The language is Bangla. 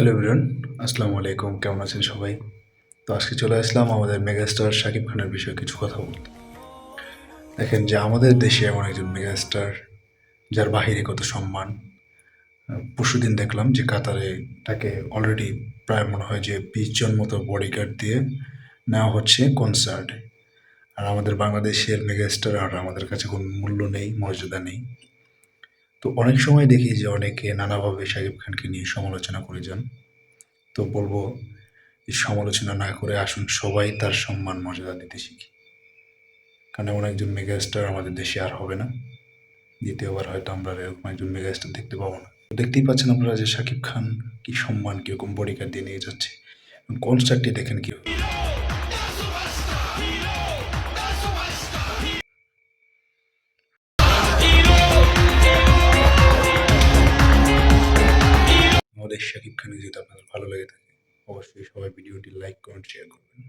হ্যালো এভরিওয়ান আসসালামু আলাইকুম, কেমন আছেন সবাই? তো আজকে চলে আসলাম আমাদের মেগাস্টার শাকিব খানের বিষয়ে কিছু কথা বলতে। দেখেন যে আমাদের দেশে এমন একজন মেগাস্টার যার বাহিরে কত সম্মান। পরশুদিন দেখলাম যে কাতারে তাকে অলরেডি প্রায় মনে হয় যে বিশ জন মতো বডিগার্ড দিয়ে নেওয়া হচ্ছে কনসার্টে আর আমাদের বাংলাদেশের মেগাস্টার আর আমাদের কাছে কোনো মূল্য নেই, মর্যাদা নেই। তো অনেক সময় দেখি যে অনেকে নানাভাবে শাকিব খানকে নিয়ে সমালোচনা করে যান। তো বলব সমালোচনা না করে আসুন সবাই তার সম্মান, মর্যাদা দিতে শিখি। কারণ এমন একজন মেগাস্টার আমাদের দেশে আর হবে না। দ্বিতীয়বার হয়তো আমরা এরকম একজন মেগাস্টার দেখতে পাবো না। দেখতেই পাচ্ছেন আপনারা যে শাকিব খান কি সম্মান, কীরকম বডিগার্ড দিয়ে নিয়ে যাচ্ছে। কনসার্টটি দেখেন কি শাকিব খানের যদি আপনাদের ভালো লেগে থাকে অবশ্যই সবাই ভিডিওটি লাইক কমেন্ট শেয়ার করবেন।